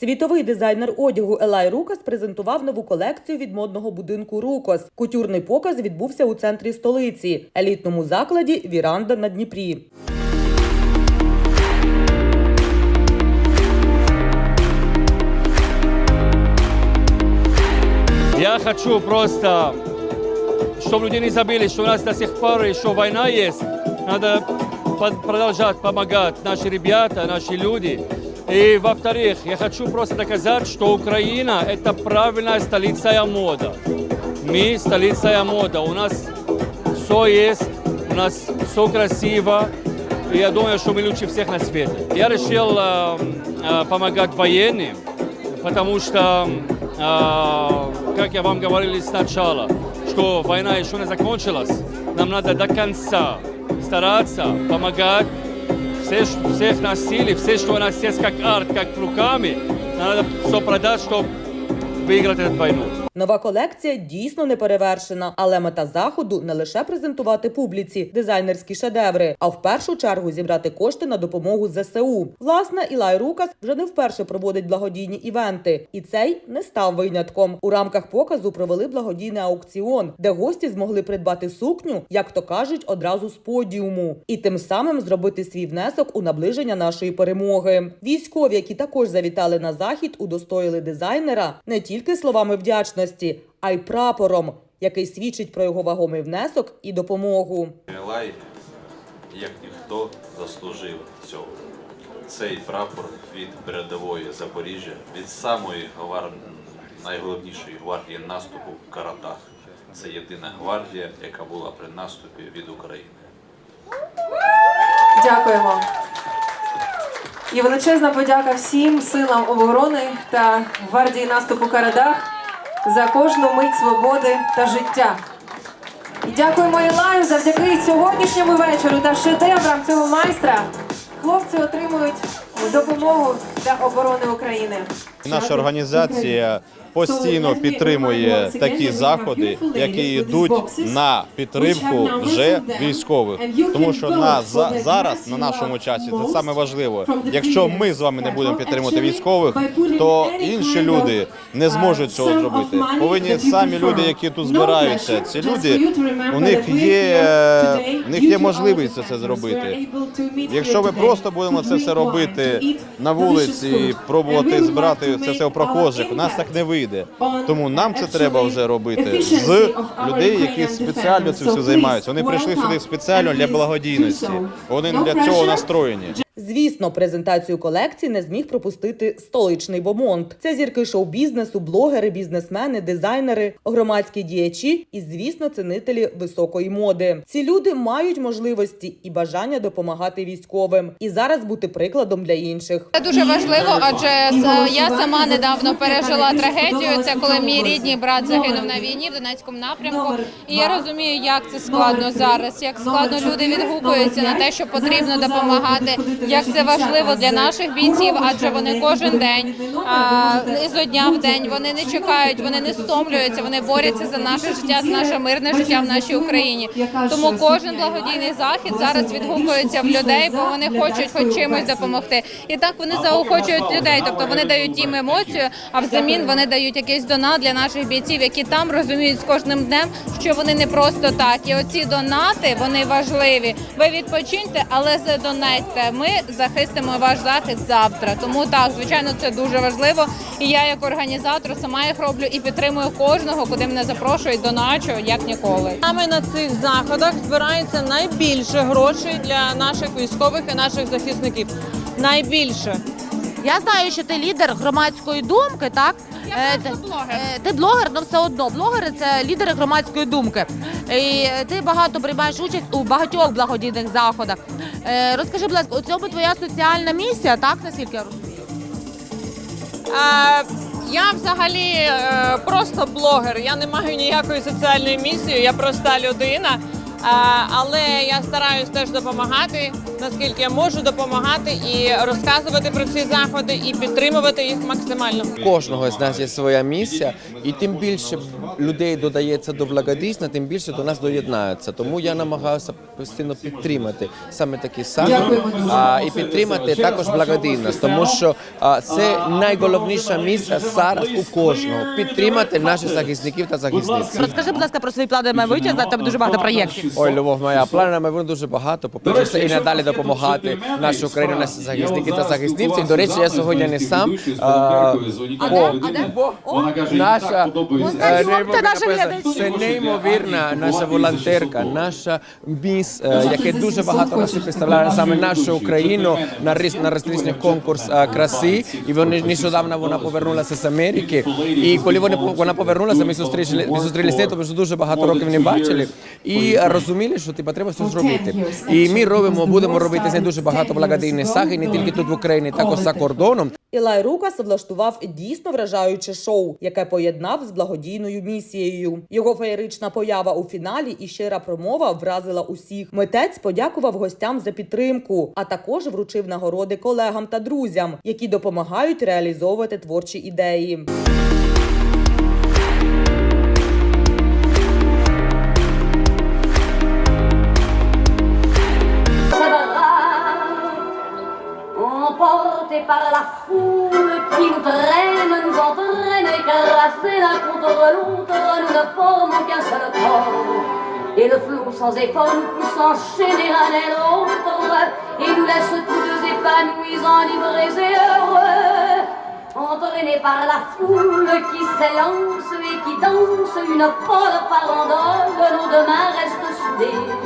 Світовий дизайнер одягу Елай Рукас презентував нову колекцію від модного будинку Рукос. Кутюрний показ відбувся у центрі столиці, елітному закладі Віранда на Дніпрі. Я хочу просто, чтобы люди не забыли, что у нас до сих пор война есть. Надо под- продолжать помогать наши ребята, наши люди. И во-вторых, я хочу просто доказать, что Украина – это правильная столица мода. Мы – столица мода. У нас все есть, у нас все красиво. И я думаю, что мы лучше всех на свете. Я решил э, э, помогать военным, потому что, э, как я вам говорил сначала, что война еще не закончилась, нам надо до конца стараться помогать все, ш- всех нас силы, все, что у нас есть как арт, как руками, надо все продать, чтобы выиграть эту войну. Нова колекція дійсно не перевершена, але мета заходу не лише презентувати публіці дизайнерські шедеври, а в першу чергу зібрати кошти на допомогу ЗСУ. Власне, Ілай Рукас вже не вперше проводить благодійні івенти, і цей не став винятком. У рамках показу провели благодійний аукціон, де гості змогли придбати сукню, як то кажуть, одразу з подіуму, і тим самим зробити свій внесок у наближення нашої перемоги. Військові, які також завітали на захід, удостоїли дизайнера не тільки словами вдячності, а й прапором, який свідчить про його вагомий внесок і допомогу. Елай, як ніхто, заслужив цього. Цей прапор від передової Запоріжжя, від самої гвар... найголовнішої гвардії наступу в Каратах. Це єдина гвардія, яка була при наступі від України. Дякуємо. І величезна подяка всім силам оборони та гвардії наступу Карадах за кожну мить свободи та життя. І дякуємо Ілаю завдяки сьогоднішньому вечору та шедеврам цього майстра. Хлопці отримують допомогу для оборони України. Наша організація постійно підтримує такі заходи, які йдуть на підтримку вже військових. Тому що на за- зараз на нашому часі це саме важливо. Якщо ми з вами не будемо підтримувати військових, то інші люди не зможуть цього зробити. Повинні самі люди, які тут збираються. Ці люди у них є у них є можливість це зробити. Якщо ми просто будемо це все робити на вулиці, пробувати збирати це все у прохожих, у нас так не вийде. Тому нам це треба вже робити з людей, які спеціально цим все займаються. Вони прийшли сюди спеціально для благодійності. Вони для цього настроєні. Звісно, презентацію колекції не зміг пропустити столичний бомонд. Це зірки шоу-бізнесу, блогери, бізнесмени, дизайнери, громадські діячі і, звісно, цінителі високої моди. Ці люди мають можливості і бажання допомагати військовим. І зараз бути прикладом для інших. Це дуже важливо, адже я сама недавно пережила трагедію. Це коли мій рідний брат загинув на війні в Донецькому напрямку. І я розумію, як це складно зараз, як складно люди відгукуються на те, що потрібно допомагати, як це важливо для наших бійців, адже вони кожен день із дня в день вони не чекають, вони не стомлюються, вони борються за наше життя, за наше мирне життя в нашій Україні. Тому кожен благодійний захід зараз відгукується в людей, бо вони хочуть хоч чимось допомогти. І так вони заохочують людей, тобто вони дають їм емоцію, а взамін вони дають якийсь донат для наших бійців, які там розуміють з кожним днем, що вони не просто так. І оці донати вони важливі. Ви відпочиньте, але задонатьте. Ми захистимо ваш захист завтра. Тому так, звичайно, це дуже важливо. І я, як організатор, сама їх роблю і підтримую кожного, куди мене запрошують, доначу як ніколи. Саме на цих заходах збирається найбільше грошей для наших військових і наших захисників. Найбільше. Я знаю, що ти лідер громадської думки, так? Я Е, просто ти- блогер. е, Ти блогер, але все одно. Блогери це лідери громадської думки. І е, ти багато приймаєш участь у багатьох благодійних заходах. Е, Розкажи, будь ласка, у цьому твоя соціальна місія, так? Наскільки я розумію? Е, я взагалі е, просто блогер. Я не маю ніякої соціальної місії, я проста людина. Але я стараюсь теж допомагати наскільки я можу допомагати і розказувати про ці заходи, і підтримувати їх максимально. У кожного з нас є своя місія, і тим більше людей додається до благодійства, тим більше до нас доєднаються. Тому я намагаюся постійно підтримати саме такі а, і підтримати також благодійність, тому що а, це найголовніша місія зараз у кожного підтримати наших захисників та захисниць. Розкажи, будь ласка, про свої плани. Знаю, тебе дуже багато проєктів. Ой, любов моя, плани на майбутнє дуже багато. По-перше, і надалі допомагати нашій Україні, наші захисники та захисниці. До речі, я сьогодні не сам. Наша це неймовірна наша волонтерка, наша міс, е, яка дуже багато разів представляє саме нашу Україну на на різних конкурс е, краси. І вони нещодавно вона повернулася з Америки. І коли вони по- вона повернулася, ми зустріли зустрілися, тому що дуже багато років не бачили. і розуміли, що типа треба щось зробити. І ми робимо, будемо робити з дуже багато благодійних саги, не тільки тут в Україні, також за кордоном. Ілай Рукас влаштував дійсно вражаюче шоу, яке поєднав з благодійною місією. Його феєрична поява у фіналі і щира промова вразила усіх. Митець подякував гостям за підтримку, а також вручив нагороди колегам та друзям, які допомагають реалізовувати творчі ідеї. Emportés par la foule qui nous traîne, nous entraîne, écrasés l'un contre l'autre, nous ne formons qu'un seul corps. Et le flot sans effort nous pousse enchaîner l'un et l'autre, et nous laisse tous deux épanouis, enivrés et heureux. Entraînés par la foule qui s'élance et qui danse une folle farandole, nos deux mains restent soudées.